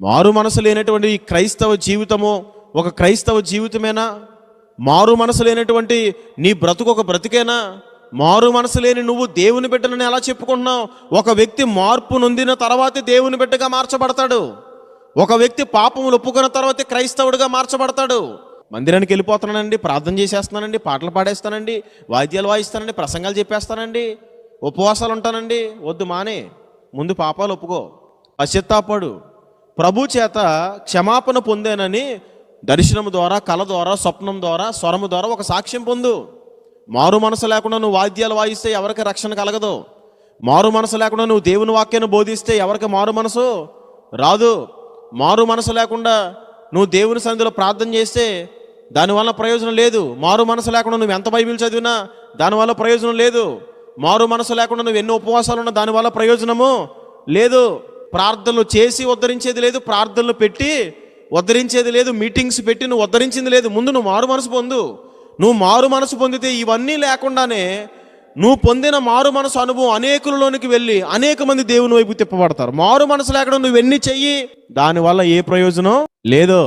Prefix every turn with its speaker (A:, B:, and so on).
A: మారు మనసు లేనటువంటి క్రైస్తవ జీవితము ఒక క్రైస్తవ జీవితమేనా? మారు మనసు లేనటువంటి నీ బ్రతుకు ఒక బ్రతికేనా? మారు మనసు లేని నువ్వు దేవుని బిడ్డనని ఎలా చెప్పుకుంటున్నావు? ఒక వ్యక్తి మార్పు నొందిన తర్వాతే దేవుని బిడ్డగా మార్చబడతాడు. ఒక వ్యక్తి పాపములు ఒప్పుకున్న తర్వాతే క్రైస్తవుడిగా మార్చబడతాడు. మందిరానికి వెళ్ళిపోతున్నానండి ప్రార్థన చేసేస్తానండి పాటలు పాడేస్తానండి వాయిద్యాలు వాయిస్తానండి ప్రసంగాలు చెప్పేస్తానండి ఉపవాసాలు ఉంటానండి. వద్దు మానే ముందు పాపాలు ఒప్పుకో. పశ్చిత్తాపడు. ప్రభు చేత క్షమాపణ పొందానని దర్శనం ద్వారా కళ ద్వారా స్వప్నం ద్వారా స్వరము ద్వారా ఒక సాక్ష్యం పొందు. మారు మనసు లేకుండా నువ్వు వాద్యాలు వాయిస్తే ఎవరికి రక్షణ కలగదు. మారు మనసు లేకుండా నువ్వు దేవుని వాక్యాన్ని బోధిస్తే ఎవరికి మారు మనసు రాదు. మారు మనసు లేకుండా నువ్వు దేవుని సన్నిధిలో ప్రార్థన చేస్తే దానివల్ల ప్రయోజనం లేదు. మారు మనసు లేకుండా నువ్వు ఎంత బైబిల్ చదివినా దానివల్ల ప్రయోజనం లేదు. మారు మనసు లేకుండా నువ్వు ఎన్నో ఉపవాసాలు ఉన్నా దానివల్ల ప్రయోజనము లేదు. ప్రార్థనలు చేసి ఉద్ధరించేది లేదు ప్రార్థనలు పెట్టి ఉద్ధరించేది లేదు మీటింగ్స్ పెట్టి నువ్వు ఉద్ధరించింది లేదు ముందు నువ్వు మారు మనసు పొందు. నువ్వు మారు మనసు పొందితే ఇవన్నీ లేకుండానే నువ్వు పొందిన మారు మనసు అనుభవం అనేకులలోనికి వెళ్ళి అనేక మంది దేవుని వైపు తిప్పబడతారు. మారు మనసు లేకుండా నువ్వు ఎన్ని చెయ్యి? దానివల్ల ఏ ప్రయోజనం? లేదు